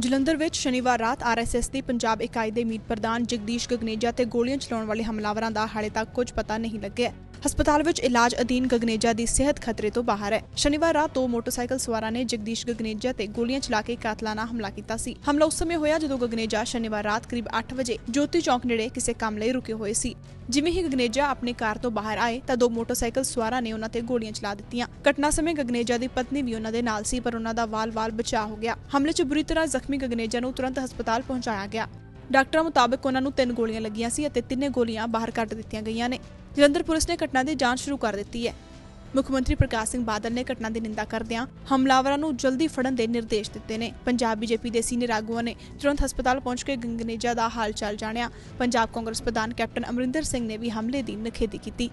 ਜਲੰਧਰ ਵਿੱਚ ਸ਼ਨੀਵਾਰ ਰਾਤ ਆਰਐਸਐਸ ਦੀ ਪੰਜਾਬ ਇਕਾਈ ਦੇ ਮੀਤ ਪ੍ਰਧਾਨ ਜਗਦੀਸ਼ ਗਗਨੇਜਾ ਤੇ ਗੋਲੀਆਂ ਚਲਾਉਣ ਵਾਲੇ ਹਮਲਾਵਰਾਂ ਦਾ ਹਾਲੇ ਤੱਕ ਕੁਝ ਪਤਾ ਨਹੀਂ ਲੱਗਿਆ। ਹਸਪਤਾਲ ਵਿੱਚ ਇਲਾਜ ਅਧੀਨ ਗਗਨੇਜਾ ਦੀ ਸਿਹਤ ਖਤਰੇ ਤੋਂ ਬਾਹਰ ਹੈ। ਸ਼ਨੀਵਾਰ ਰਾਤ ਦੋ ਮੋਟਰਸਾਈਕਲ ਸਵਾਰਾਂ ਨੇ ਜਗਦੀਸ਼ ਗਗਨੇਜਾ ਤੇ ਗੋਲੀਆਂ ਚਲਾ ਕੇ ਕਾਤਲਾਨਾ ਹਮਲਾ ਕੀਤਾ ਸੀ। ਹਮਲਾ ਉਸ ਸਮੇਂ ਹੋਇਆ ਜਦੋਂ ਗਗਨੇਜਾ ਸ਼ਨੀਵਾਰ ਰਾਤ ਕਰੀਬ 8 ਵਜੇ ਜੋਤੀ ਚੌਂਕ ਨੇੜੇ ਕਿਸੇ ਕੰਮ ਲਈ ਰੁਕੇ ਹੋਏ ਸੀ। ਜਿਵੇਂ ਹੀ ਗਗਨੇਜਾ ਆਪਣੀ ਕਾਰ ਤੋਂ ਬਾਹਰ ਆਏ ਤਾਂ ਦੋ ਮੋਟਰਸਾਈਕਲ ਸਵਾਰਾਂ ਨੇ ਉਹਨਾਂ ਤੇ ਗੋਲੀਆਂ ਚਲਾ ਦਿੱਤੀਆਂ। ਘਟਨਾ ਸਮੇਂ ਗਗਨੇਜਾ ਦੀ ਪਤਨੀ ਵੀ ਉਹਨਾਂ ਦੇ ਨਾਲ ਸੀ, ਪਰ ਉਹਨਾਂ ਦਾ ਵਾਲ-ਵਾਲ ਬਚਾਅ ਹੋ ਗਿਆ। ਹਮਲੇ 'ਚ ਬੁਰੀ ਤਰ੍ਹਾਂ ਜ਼ਖਮੀ ਗਗਨੇਜਾ ਨੂੰ ਤੁਰੰਤ ਹਸਪਤਾਲ ਪਹੁੰਚਾਇਆ ਗਿਆ। ਡਾਕਟਰਾਂ ਮੁਤਾਬਕ ਉਹਨਾਂ ਨੂੰ ਤਿੰਨ ਗੋਲੀਆਂ ਲੱਗੀਆਂ ਸੀ ਅਤੇ ਤਿੰਨੇ ਗੋਲੀਆਂ ਬਾਹਰ ਕੱਢ ਦਿੱਤੀਆਂ ਗਈਆਂ ਨੇ। ਜਲੰਧਰ ਪੁਲਿਸ ਨੇ ਘਟਨਾ ਦੀ ਜਾਂਚ ਸ਼ੁਰੂ ਕਰ ਦਿੱਤੀ ਹੈ। ਮੁੱਖ ਮੰਤਰੀ ਪ੍ਰਕਾਸ਼ ਸਿੰਘ ਬਾਦਲ ਨੇ ਘਟਨਾ ਦੀ ਨਿੰਦਾ ਕਰਦਿਆਂ ਹਮਲਾਵਰਾਂ ਨੂੰ ਜਲਦੀ ਫੜਨ ਦੇ ਨਿਰਦੇਸ਼ ਦਿੱਤੇ ਨੇ। ਪੰਜਾਬ ਬੀਜੇਪੀ ਦੇ ਸੀਨੀਅਰ ਆਗੂਆਂ ਨੇ ਤੁਰੰਤ ਹਸਪਤਾਲ ਪਹੁੰਚ ਕੇ ਗੰਗਨੇਜਾ ਦਾ ਹਾਲ ਚਾਲ ਜਾਣਿਆ। ਪੰਜਾਬ ਕਾਂਗਰਸ ਪ੍ਰਧਾਨ ਕੈਪਟਨ ਅਮਰਿੰਦਰ ਸਿੰਘ ਨੇ ਵੀ ਹਮਲੇ ਦੀ ਨਿਖੇਧੀ ਕੀਤੀ।